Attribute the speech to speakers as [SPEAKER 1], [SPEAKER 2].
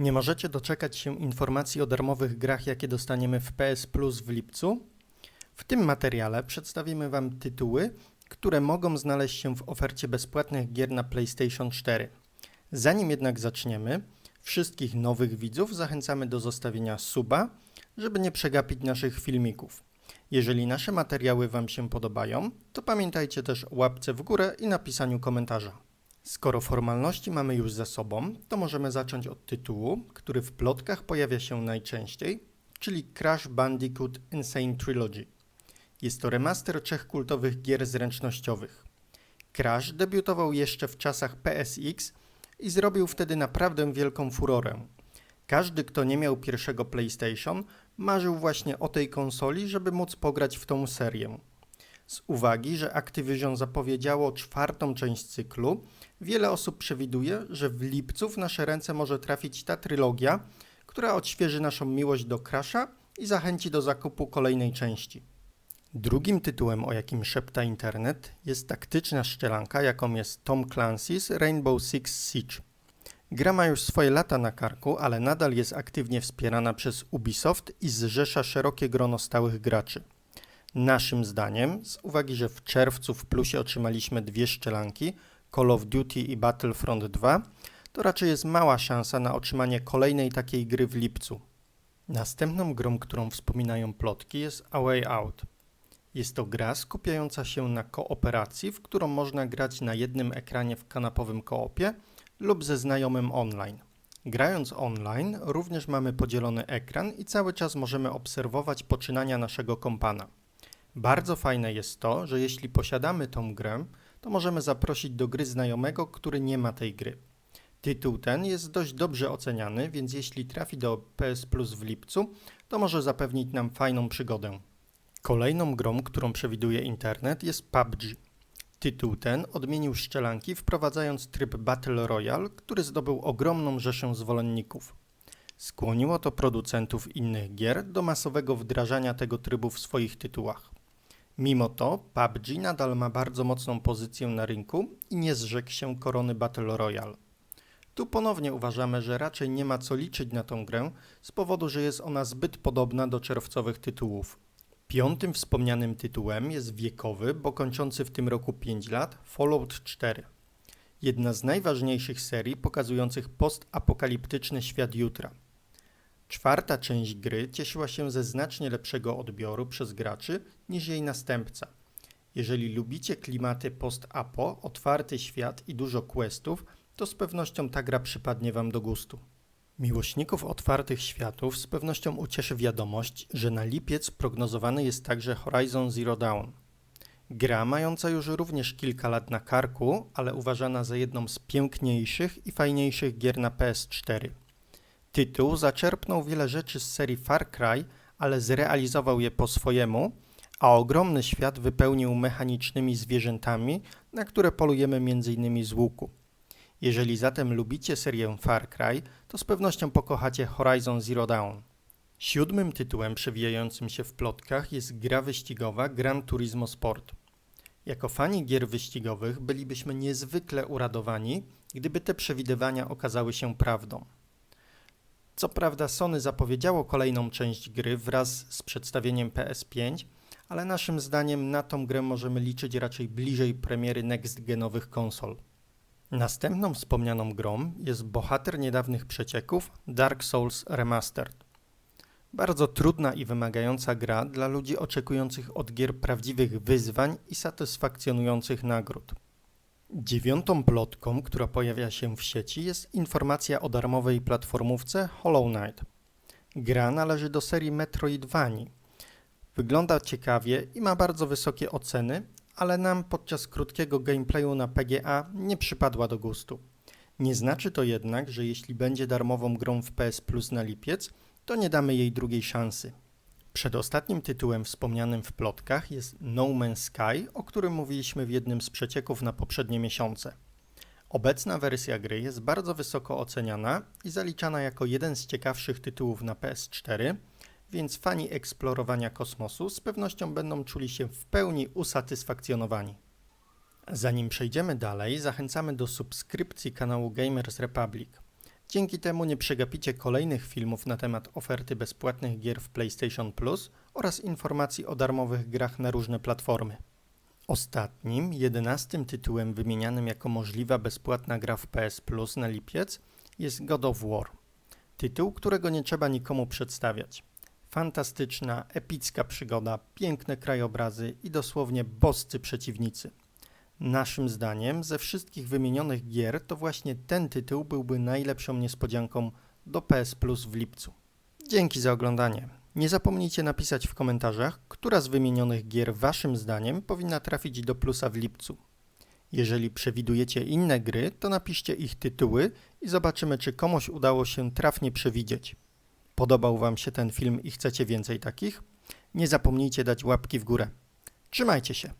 [SPEAKER 1] Nie możecie doczekać się informacji o darmowych grach, jakie dostaniemy w PS Plus w lipcu? W tym materiale przedstawimy Wam tytuły, które mogą znaleźć się w ofercie bezpłatnych gier na PlayStation 4. Zanim jednak zaczniemy, wszystkich nowych widzów zachęcamy do zostawienia suba, żeby nie przegapić naszych filmików. Jeżeli nasze materiały Wam się podobają, to pamiętajcie też o łapce w górę i napisaniu komentarza. Skoro formalności mamy już za sobą, to możemy zacząć od tytułu, który w plotkach pojawia się najczęściej, czyli Crash Bandicoot Insane Trilogy. Jest to remaster trzech kultowych gier zręcznościowych. Crash debiutował jeszcze w czasach PSX i zrobił wtedy naprawdę wielką furorę. Każdy, kto nie miał pierwszego PlayStation, marzył właśnie o tej konsoli, żeby móc pograć w tą serię. Z uwagi, że Activision zapowiedziało czwartą część cyklu, wiele osób przewiduje, że w lipcu w nasze ręce może trafić ta trylogia, która odświeży naszą miłość do Crasha i zachęci do zakupu kolejnej części. Drugim tytułem, o jakim szepta internet, jest taktyczna szczelanka, jaką jest Tom Clancy's Rainbow Six Siege. Gra ma już swoje lata na karku, ale nadal jest aktywnie wspierana przez Ubisoft i zrzesza szerokie grono stałych graczy. Naszym zdaniem, z uwagi, że w czerwcu w plusie otrzymaliśmy dwie szczelanki, Call of Duty i Battlefront 2, to raczej jest mała szansa na otrzymanie kolejnej takiej gry w lipcu. Następną grą, którą wspominają plotki jest A Way Out. Jest to gra skupiająca się na kooperacji, w którą można grać na jednym ekranie w kanapowym koopie lub ze znajomym online. Grając online również mamy podzielony ekran i cały czas możemy obserwować poczynania naszego kompana. Bardzo fajne jest to, że jeśli posiadamy tą grę, to możemy zaprosić do gry znajomego, który nie ma tej gry. Tytuł ten jest dość dobrze oceniany, więc jeśli trafi do PS Plus w lipcu, to może zapewnić nam fajną przygodę. Kolejną grą, którą przewiduje internet jest PUBG. Tytuł ten odmienił szczelanki, wprowadzając tryb Battle Royale, który zdobył ogromną rzeszę zwolenników. Skłoniło to producentów innych gier do masowego wdrażania tego trybu w swoich tytułach. Mimo to PUBG nadal ma bardzo mocną pozycję na rynku i nie zrzekł się korony Battle Royale. Tu ponownie uważamy, że raczej nie ma co liczyć na tą grę z powodu, że jest ona zbyt podobna do czerwcowych tytułów. Piątym wspomnianym tytułem jest wiekowy, bo kończący w tym roku 5 lat Fallout 4. Jedna z najważniejszych serii pokazujących postapokaliptyczny świat jutra. Czwarta część gry cieszyła się ze znacznie lepszego odbioru przez graczy niż jej następca. Jeżeli lubicie klimaty post-apo, otwarty świat i dużo questów, to z pewnością ta gra przypadnie Wam do gustu. Miłośników otwartych światów z pewnością ucieszy wiadomość, że na lipiec prognozowany jest także Horizon Zero Dawn. Gra mająca już również kilka lat na karku, ale uważana za jedną z piękniejszych i fajniejszych gier na PS4. Tytuł zaczerpnął wiele rzeczy z serii Far Cry, ale zrealizował je po swojemu, a ogromny świat wypełnił mechanicznymi zwierzętami, na które polujemy m.in. z łuku. Jeżeli zatem lubicie serię Far Cry, to z pewnością pokochacie Horizon Zero Dawn. Siódmym tytułem przewijającym się w plotkach jest gra wyścigowa Gran Turismo Sport. Jako fani gier wyścigowych bylibyśmy niezwykle uradowani, gdyby te przewidywania okazały się prawdą. Co prawda Sony zapowiedziało kolejną część gry wraz z przedstawieniem PS5, ale naszym zdaniem na tą grę możemy liczyć raczej bliżej premiery next-genowych konsol. Następną wspomnianą grą jest bohater niedawnych przecieków Dark Souls Remastered. Bardzo trudna i wymagająca gra dla ludzi oczekujących od gier prawdziwych wyzwań i satysfakcjonujących nagród. Dziewiątą plotką, która pojawia się w sieci jest informacja o darmowej platformówce Hollow Knight. Gra należy do serii Metroidvanii. Wygląda ciekawie i ma bardzo wysokie oceny, ale nam podczas krótkiego gameplayu na PGA nie przypadła do gustu. Nie znaczy to jednak, że jeśli będzie darmową grą w PS Plus na lipiec, to nie damy jej drugiej szansy. Przedostatnim tytułem wspomnianym w plotkach jest No Man's Sky, o którym mówiliśmy w jednym z przecieków na poprzednie miesiące. Obecna wersja gry jest bardzo wysoko oceniana i zaliczana jako jeden z ciekawszych tytułów na PS4, więc fani eksplorowania kosmosu z pewnością będą czuli się w pełni usatysfakcjonowani. Zanim przejdziemy dalej, zachęcamy do subskrypcji kanału Gamers Republic. Dzięki temu nie przegapicie kolejnych filmów na temat oferty bezpłatnych gier w PlayStation Plus oraz informacji o darmowych grach na różne platformy. Ostatnim, jedenastym tytułem wymienianym jako możliwa bezpłatna gra w PS Plus na lipiec jest God of War. Tytuł, którego nie trzeba nikomu przedstawiać. Fantastyczna, epicka przygoda, piękne krajobrazy i dosłownie boscy przeciwnicy. Naszym zdaniem ze wszystkich wymienionych gier to właśnie ten tytuł byłby najlepszą niespodzianką do PS Plus w lipcu. Dzięki za oglądanie. Nie zapomnijcie napisać w komentarzach, która z wymienionych gier waszym zdaniem powinna trafić do plusa w lipcu. Jeżeli przewidujecie inne gry, to napiszcie ich tytuły i zobaczymy, czy komuś udało się trafnie przewidzieć. Podobał wam się ten film i chcecie więcej takich? Nie zapomnijcie dać łapki w górę. Trzymajcie się!